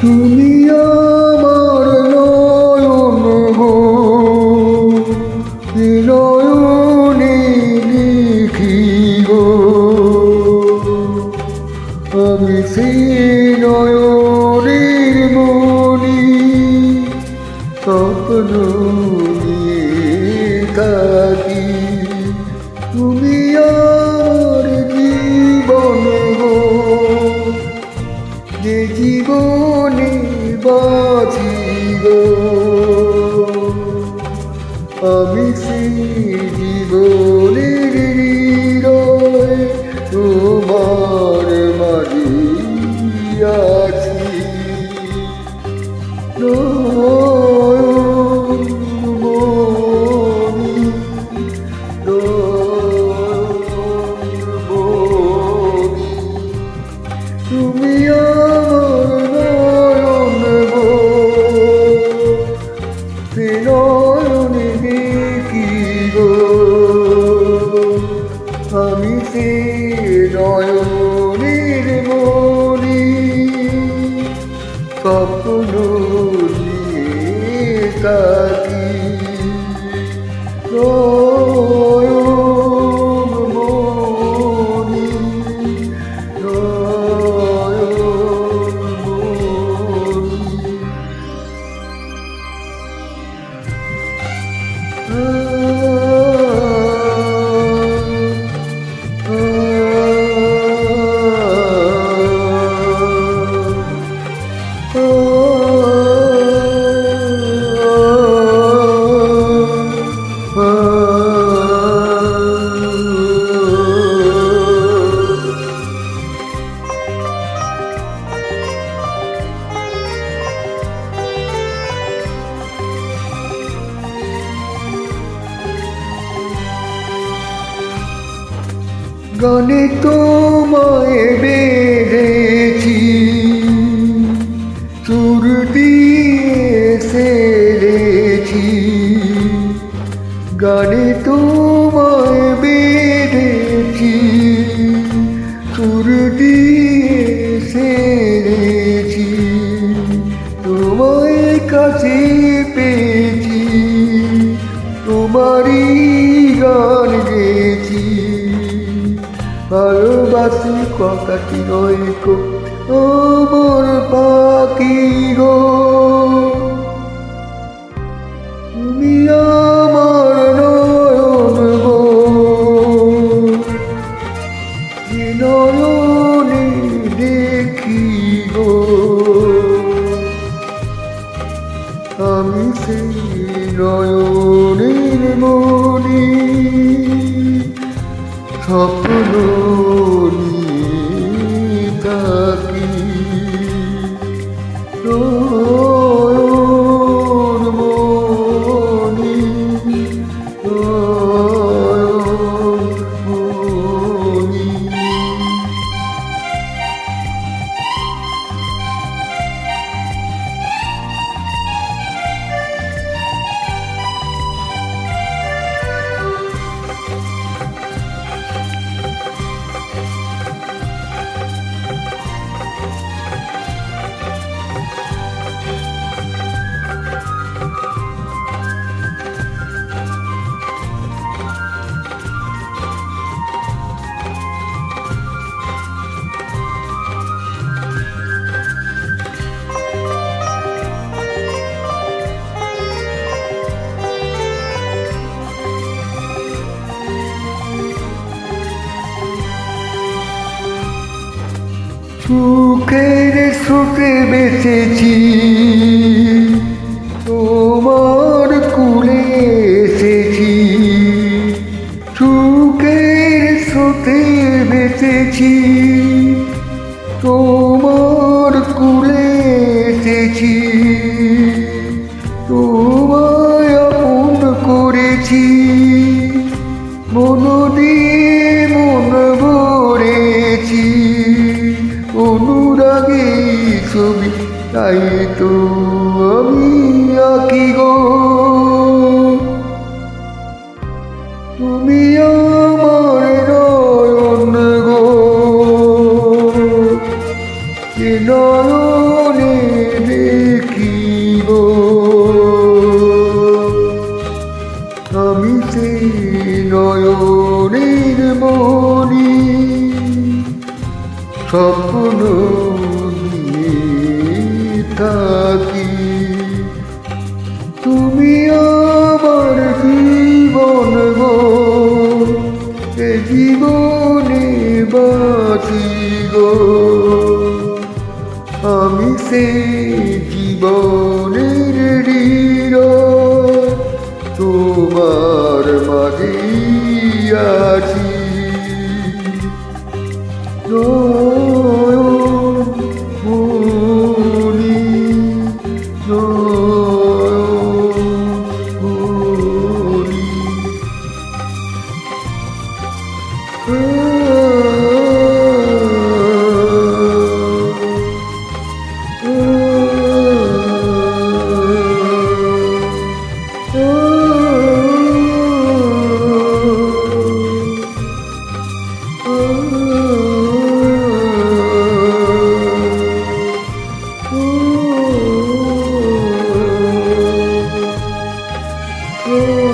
তুমি আমার নয়ন গো। নয়নে দেখি গো। আমি সেই নয়নের মনি স্বপ্ন নিয়ে থাকি। তুমি সে নয়নের মনি স্বপ্ন নিয়ে গানে তোমায় বেঁধেছি। সুর দিয়ে সেরেছি। গানে তোমায় কথাটি নয় গো আমার পাখি গো। তুমি আমার নয়ন গো। নয়নে দেখি গো। আমি সেই নয়নের মনি স্বপ্ন থাকি নয়ন সুখের সুখে বেঁচেছি। তোমার কুলে এসেছি। সুখের সুখে বেঁচেছি। তোমার কুলে তাই তো আমি আঁকি গো। তুমি আমার নয়ন গো। যে নয়নে দেখি গো। আমি সেই নয়নের মনি থাকি তুমি আমার জীবন গো, এ জীবনে বাঁচি গো। আমি সে জীবনের ঋণ তোমার মাগিয়াছি Ooh.